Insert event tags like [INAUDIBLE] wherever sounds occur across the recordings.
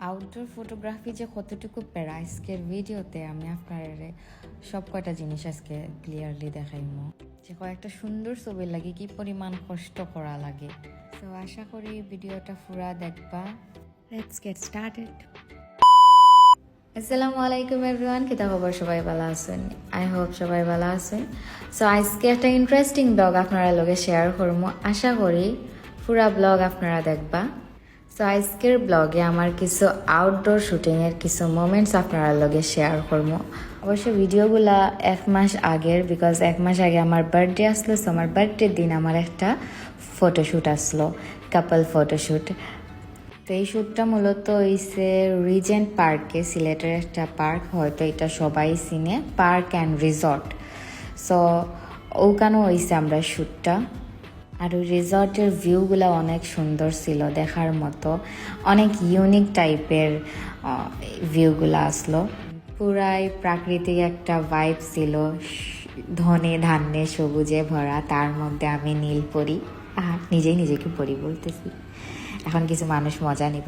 Outdoor photography যে কতটুকু প্যারা আজকের ভিডিওতে আমি আপনার সব কয়টা জিনিস আজকে ক্লিয়ারলি দেখাইমো। যে কয়েকটা সুন্দর ছবি লাগে, কি পরিমাণ কষ্ট করা লাগে। তো আশা করি ভিডিওটা পুরা দেখবা। লেটস গেট স্টার্টেড আসসালামু আলাইকুম এভরিওয়ান কিতা খবর? সবাই ভালো আছেন? আই হোপ সবাই ভালো আছেন। সো আজকে একটা ইন্টারেস্টিং ব্লগ আপনারা লগে শেয়ার করব আশা করি পুরা ব্লগ আপনারা দেখবা। সো আজকের ব্লগে আমার কিছু আউটডোর শুটিংয়ের কিছু মোমেন্টস আপনারা লগে শেয়ার করব। অবশ্য ভিডিওগুলা এক মাস আগের বিকজ এক মাস আগে আমার বার্থডে আসলো সো আমার বার্থডের দিন আমার একটা ফটোশ্যুট আসলো কাপল ফটোশ্যুট তো এই শ্যুটটা মূলত হইছে রিজেন্ট পার্কে সিলেটের একটা পার্ক হয়তো এটা সবাই চিনে পার্ক অ্যান্ড রিসর্ট সো ওখানেও হইছে আমরা শ্যুটটা আর ওই রিসর্টের ভিউগুলো অনেক সুন্দর ছিল দেখার মতো। অনেক ইউনিক টাইপের ভিউগুলো আসলো। পুরাই প্রাকৃতিক একটা ভাইব ছিল। ধনে ধান্যে সবুজে ভরা, তার মধ্যে আমি নীল পরি। আর নিজেই নিজেকে পরি বলতেছি। এখন কিছু মানুষ মজা নিব।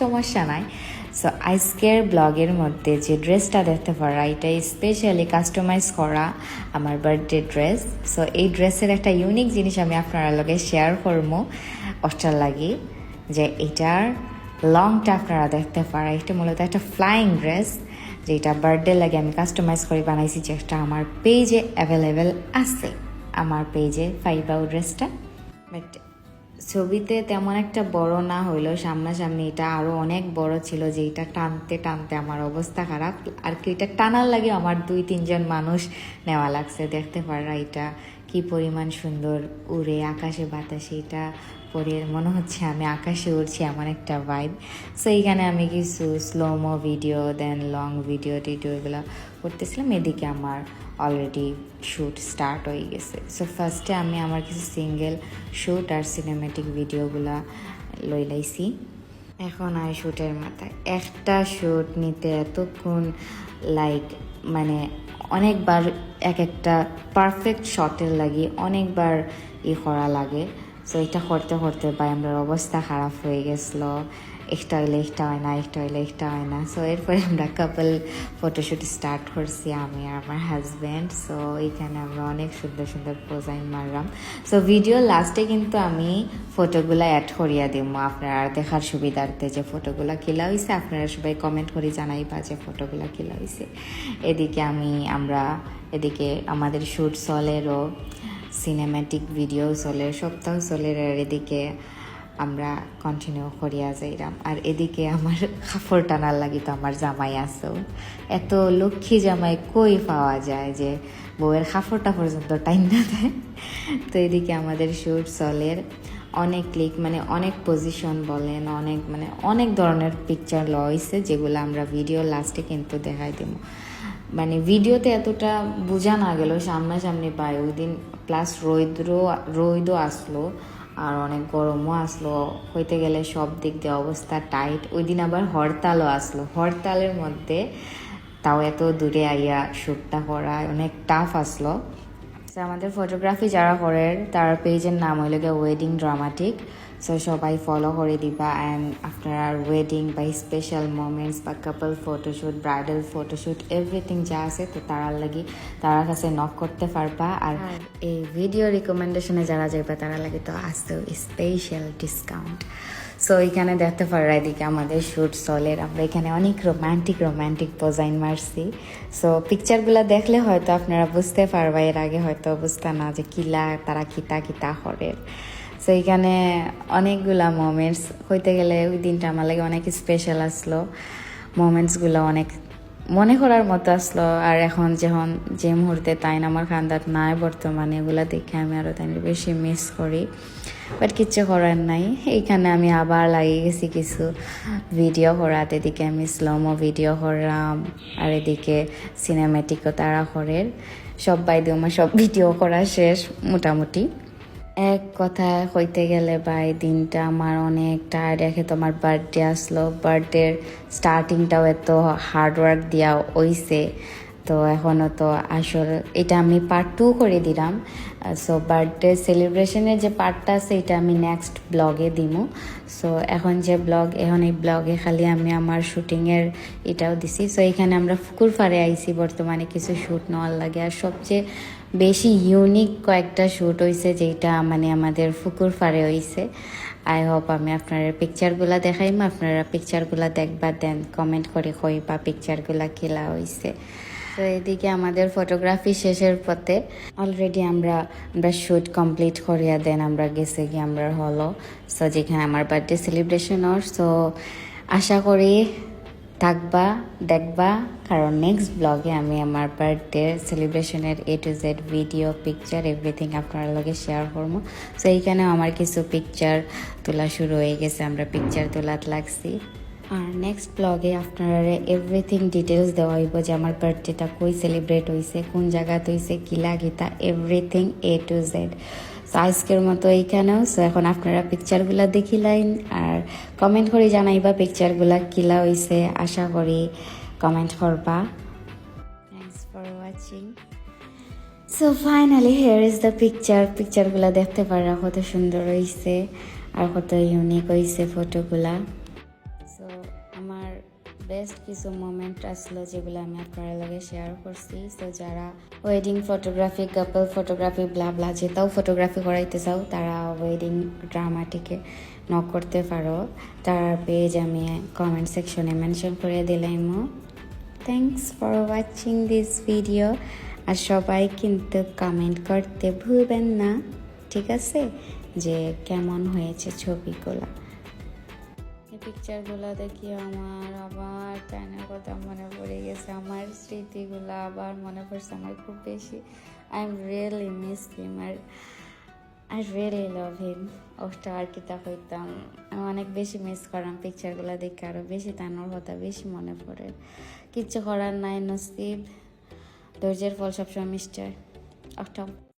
সমস্যা নাই। সো আজকের ব্লগের মধ্যে যে ড্রেসটা দেখতে পারা, এটা স্পেশালি কাস্টমাইজ করা আমার বার্থডে ড্রেস সো এই ড্রেসের একটা ইউনিক জিনিস আমি আপনারা লগে শেয়ার করব অষ্টার লাগি, যে এটার লংটা আপনারা দেখতে পারা। এটা মূলত একটা ফ্লাইং ড্রেস যেটা বার্থডে লাগে আমি কাস্টমাইজ করে বানাইছি যেটা আমার পেজে অ্যাভেলেবেল আছে। আমার পেজে ফাইভ ফাইবাউ ড্রেসটা বাট ছবিতে তেমন একটা বড় না হইলেও সামনাসামনি এটা আরও অনেক বড় ছিল যে এটা টানতে টানতে আমার অবস্থা খারাপ। আর কি, এটা টানার লাগে আমার দুই, তিনজন মানুষ নেওয়া লাগছে। দেখতে পারা এটা কি পরিমাণ সুন্দর উড়ে আকাশে বাতাসে, এটা পরে মনে হচ্ছে আমি আকাশে উড়ছি এমন একটা ভাইব সো এইখানে আমি কিছু slomo video then long video টিডিও এগুলো করতেছিলাম। এদিকে আমার অলরেডি শ্যুট স্টার্ট হয়ে গেছে। সো ফার্স্টে আমি আমার কিছু সিঙ্গেল শ্যুট আর সিনেমেটিক ভিডিওগুলা লইলাইছি এখন আর শ্যুটের মাথায়। একটা শ্যুট নিতে এতক্ষণ লাইক মানে অনেকবার এক একটা পারফেক্ট শটের লাগে অনেকবার ই করা লাগে। সো এটা করতে করতে ভাই আমার অবস্থা খারাপ হয়ে গেছিল। একটা হইলে একটা হয় না, একটা হইলে একটা হয় না। সো এরপরে আমরা কাপল ফটোশ্যুট স্টার্ট করছি, আমি আর আমার হাজব্যান্ড সো এখানে আমরা অনেক সুন্দর সুন্দর পোজাইন মারলাম। সো ভিডিও লাস্টে কিন্তু আমি ফটোগুলো অ্যাড করিয়া দিব আপনারা দেখার সুবিধার্থে যে ফটোগুলো কিলা হয়েছে আপনারা সবাই কমেন্ট করে জানাইবা যে ফটোগুলো কিলা হয়েছে এদিকে আমি, আমরা এদিকে আমাদের শ্যুট চলেরও সিনেম্যাটিক ভিডিও চলে, সপ্তাহ চলে আর এদিকে আমরা কন্টিনিউ করিয়া যাইলাম আর এদিকে আমার কাপড় [LAUGHS] টানার লাগি তো আমার জামাই আছেও এত লক্ষ্মী জামাই কই পাওয়া যায় যে বউয়ের কাপড়টা পর্যন্ত টাইম না দেয় তো এদিকে আমাদের শ্যুট চলের অনেক ক্লিক মানে অনেক পজিশন বলেন, অনেক মানে অনেক ধরনের পিকচার ল হয়েছে যেগুলো আমরা ভিডিও লাস্টে কিন্তু দেখাই দেবো মানে ভিডিওতে এতটা বোঝা না গেল সামনাসামনি পাই। ওই দিন প্লাস রৌদ্র রৌদ্র আসলো আর অনেক গরমও আসলো। হইতে গেলে সব দিক দিয়ে অবস্থা টাইট ওই দিন আবার হরতালও আসলো। হরতালের মধ্যে তাও এত দূরে আইয়া শ্যুটটা করা অনেক টাফ আসলো। আমাদের ফটোগ্রাফি যারা করে তার পেজের নাম হইল গিয়ে ওয়েডিং ড্রামাটিক সো সবাই ফলো করে দিবা অ্যান্ড আপনারা ওয়েডিং বা স্পেশাল মোমেন্টস বা couple photoshoot bridal photoshoot everything যা আছে তো তারার লাগি তার কাছে নক করতে পারবা। আর এই ভিডিও রিকমেন্ডেশনে যারা যাইবা তারা লাগে তো আসতেও স্পেশাল ডিসকাউন্ট সো এখানে দেখতে পারো এদিকে আমাদের শ্যুট চলে। আমরা এখানে অনেক রোম্যান্টিক রোম্যান্টিক পোজাইন মারছি। সো পিকচারগুলো দেখলে হয়তো আপনারা বুঝতে পারবা এর আগে হয়তো বুঝতে না যে কিলা তারা কিতা কিতা হরের সো এখানে অনেকগুলা মোমেন্টস হইতে গেলে ওই দিনটা আমার লাগে অনেক স্পেশাল আসলো। মোমেন্টসগুলো অনেক মনে করার মতো আসলো। আর এখন যখন যে মুহূর্তে তাই আমার খান্দাত নাই বর্তমানে, এগুলো দেখে আমি আরও তাই বেশি মিস করি। বাট কিচ্ছু করার নাই। এইখানে আমি আবার লাগিয়ে গেছি কিছু ভিডিও করাতে এদিকে আমি স্লোমো ভিডিও করলাম আর এদিকে সিনেমেটিকও তারা করের সব বাইদে আমার সব ভিডিও করা শেষ, মোটামুটি। এক কথা হইতে গেলে ভাই, দিনটা আমার অনেক টায়ার্ড রেখে তো আমার বার্থডে আসলো। বার্থডের স্টার্টিংটাও এত হার্ড ওয়ার্ক দিয়া হইছে। তো তো এখনও তো আসল, এটা আমি পার্ট টু করে দিলাম। সো বার্থডে সেলিব্রেশনের যে পার্টটা আছে, এটা আমি নেক্সট ব্লগে দিব সো এখন যে ব্লগ এখন এই ব্লগে খালি আমি আমার শুটিংয়ের এটাও দিছি। সো এখানে আমরা ফুকুর ফারে আইছি, বর্তমানে কিছু শ্যুট নেওয়ার লাগে। আর সবচেয়ে বেশি ইউনিক কয়েকটা শ্যুট হয়েছে যেটা মানে আমাদের ফুকুর ফারে হয়েছে আই হোপ আমি আপনার পিকচারগুলা দেখাইম, আপনারা পিকচারগুলা দেখবা দেন কমেন্ট করে কইবা পিকচারগুলা খেলা হয়েছে তো এদিকে আমাদের ফটোগ্রাফি শেষের পথে অলরেডি আমরা আমরা শ্যুট কমপ্লিট করিয়া দেন আমরা গেছে গিয়ে আমরা হলো সো যেখানে আমার বার্থডে সেলিব্রেশন ওর সো আশা করি থাকবা, দেখবা। কারণ নেক্সট ব্লগে আমি আমার birthday সেলিব্রেশনের A to Z video picture everything আপনার লগে শেয়ার করব। সো এইখানেও আমার কিছু পিকচার তোলা শুরু হয়ে গেছে। আমরা পিকচার তোলাত লাগছি। আর নেক্সট ব্লগে আপনারা এভরিথিং ডিটেলস দেওয়া হইব যে আমার বার্থডেটা কই সেলিব্রেট হয়েছে কোন জায়গাতে হয়েছে কিলা Gita everything A to Z so আজকের মতো এইখানেও। সো এখন আপনারা পিকচারগুলো দেখিলাইন আর কমেন্ট করে জানাইবা পিকচারগুলা কিলা হয়েছে আশা করি কমেন্ট করবা। Thanks for watching so finally here is the picture পিকচারগুলো দেখতে পারা কত সুন্দর হয়েছে আর কত ইউনিক হয়েছে ফটোগুলা সো আমার বেস্ট কিছু মোমেন্ট আসলো যেগুলো আমি আপনার লগে শেয়ার করছি। সো যারা wedding photography couple photography blah blah যেটাও ফটোগ্রাফি করাইতে চাও, তারা ওয়েডিং ড্রামাটিকে নক করতে পারো। তার পেজ আমি কমেন্ট সেকশনে মেনশন করে দিলামও thanks for watching this video আর সবাই কিন্তু কমেন্ট করতে ভুলবেন না। ঠিক আছে? যে কেমন হয়েছে ছবিগুলো। পিকচারগুলো দেখি, আমার আবার টাইনের কথা মনে পড়ে গেছে, আমার স্মৃতিগুলো আবার মনে পড়ছে আমার খুব বেশি। I am really miss him R I really love him ওটা আর কি তা কইতাম। আমি অনেক বেশি মিস করাম পিকচারগুলো দেখে আরও বেশি তানোর কথা বেশি মনে পড়ে। কিচ্ছু করার নাই, নসিব। ধৈর্যের ফল সবসময় হয় ওটাও